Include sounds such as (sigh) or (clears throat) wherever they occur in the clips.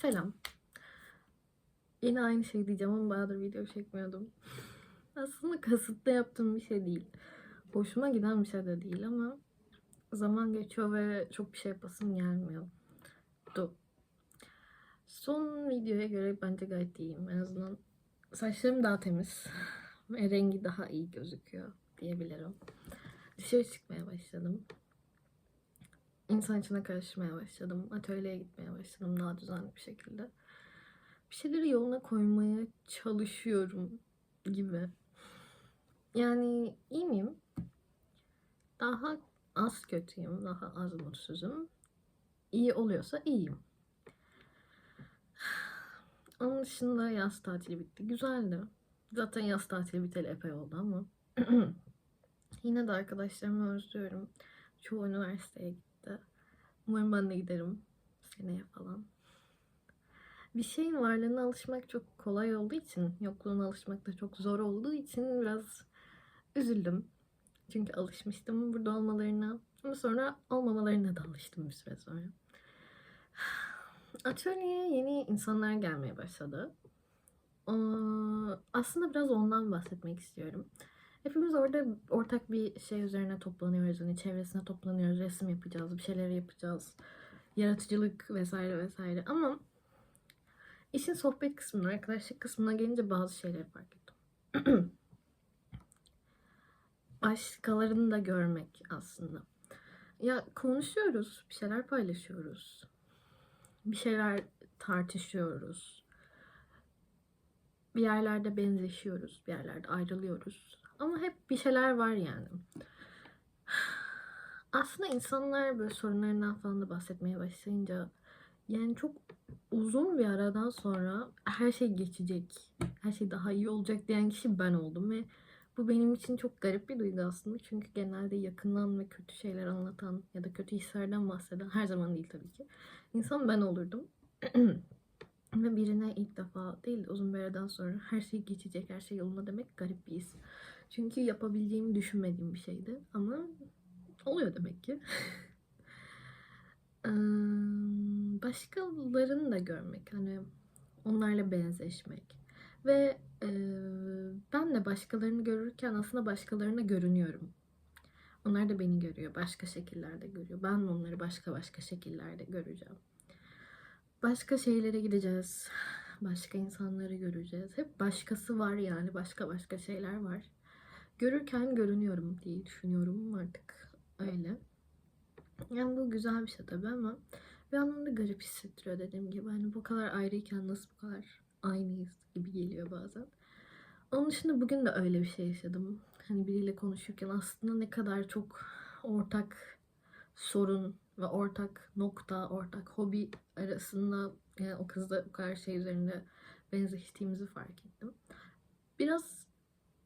Selam. Yine aynı şey diyeceğim ama bayağıdır video çekmiyordum. Aslında kasıtlı yaptığım bir şey değil. Hoşuma giden bir şey de değil ama zaman geçiyor ve çok bir şey yapasım gelmiyor. Du. Son videoya göre bence gayet iyiyim. En azından saçlarım daha temiz (laughs) ve rengi daha iyi gözüküyor diyebilirim. Dışarı çıkmaya başladım. İnsan içine karışmaya başladım. Atölyeye gitmeye başladım daha düzenli bir şekilde. Bir şeyleri yoluna koymaya çalışıyorum gibi. Yani iyi miyim? Daha az kötüyüm, daha az mutsuzum. İyi oluyorsa iyiyim. (sighs) Onun dışında yaz tatili bitti. Güzeldi. Zaten yaz tatili biteli epey oldu ama. (clears throat) Yine de arkadaşlarımı özlüyorum. Çoğu üniversiteye gitti. Umarım ben de giderim seneye falan. Bir şeyin varlığına alışmak çok kolay olduğu için, yokluğuna alışmak da çok zor olduğu için biraz üzüldüm. Çünkü alışmıştım burada olmalarına. Ama sonra olmamalarına da alıştım bir süre sonra. Atölyeye yeni insanlar gelmeye başladı. Aslında biraz ondan bahsetmek istiyorum. Hepimiz orada ortak bir şey üzerine toplanıyoruz. Hani çevresine toplanıyoruz. Resim yapacağız, bir şeyler yapacağız. Yaratıcılık vesaire vesaire. Ama işin sohbet kısmına, arkadaşlık kısmına gelince bazı şeyleri fark ettim. (clears throat) Başkalarını da görmek aslında. Ya konuşuyoruz, bir şeyler paylaşıyoruz. Bir şeyler tartışıyoruz. Bir yerlerde benzeşiyoruz, bir yerlerde ayrılıyoruz. Ama hep bir şeyler var yani. Aslında insanlar böyle sorunlarından falan da bahsetmeye başlayınca yani çok uzun bir aradan sonra her şey geçecek, her şey daha iyi olacak diyen kişi ben oldum ve bu benim için çok garip bir duygu aslında. Çünkü genelde yakından ve kötü şeyler anlatan ya da kötü hislerden bahseden her zaman değil tabii ki. İnsan ben olurdum. (clears throat) Ve birine ilk defa değil de uzun bir aradan sonra (laughs) her şey geçecek, her şey yolunda demek garip bir his. Çünkü yapabileceğimi düşünmediğim bir şeydi ama oluyor demek ki. (laughs) Başkalarını da görmek, hani onlarla benzeşmek ve eee, ben de başkalarını görürken aslında başkalarına görünüyorum. Onlar da beni görüyor, başka şekillerde görüyor. Ben de onları başka başka şekillerde göreceğim. Başka şeylere gideceğiz. Başka insanları göreceğiz. Hep başkası var yani. Başka başka şeyler var. Görürken görünüyorum diye düşünüyorum artık. Öyle. Yani bu güzel bir şey tabii ama bir yandan da garip hissettiriyor dediğim gibi. Hani bu kadar ayrıyken nasıl bu kadar aynıyız gibi geliyor bazen. Onun dışında bugün de öyle bir şey yaşadım. Hani biriyle konuşurken aslında ne kadar çok ortak sorun ve ortak nokta, ortak hobi arasında yani o kızla bu kadar şey üzerinde benzeştiğimizi fark ettim. Biraz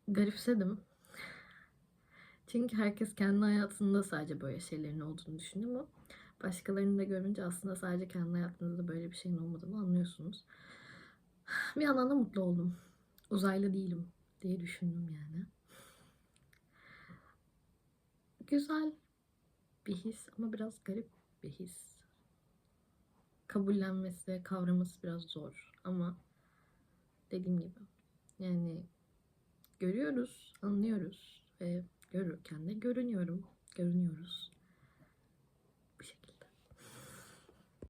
garipsedim. Çünkü herkes kendi hayatında sadece böyle şeylerin olduğunu düşünüyor ama başkalarını da görünce aslında sadece kendi hayatınızda böyle bir şeyin olmadığını anlıyorsunuz. (sighs) Bir yandan da mutlu oldum. Uzaylı değilim diye düşündüm yani. Güzel bir his ama biraz garip bir his. Kabullenmesi ve kavraması biraz zor ama dediğim gibi yani görüyoruz, anlıyoruz ve görürken de görünüyorum, görünüyoruz.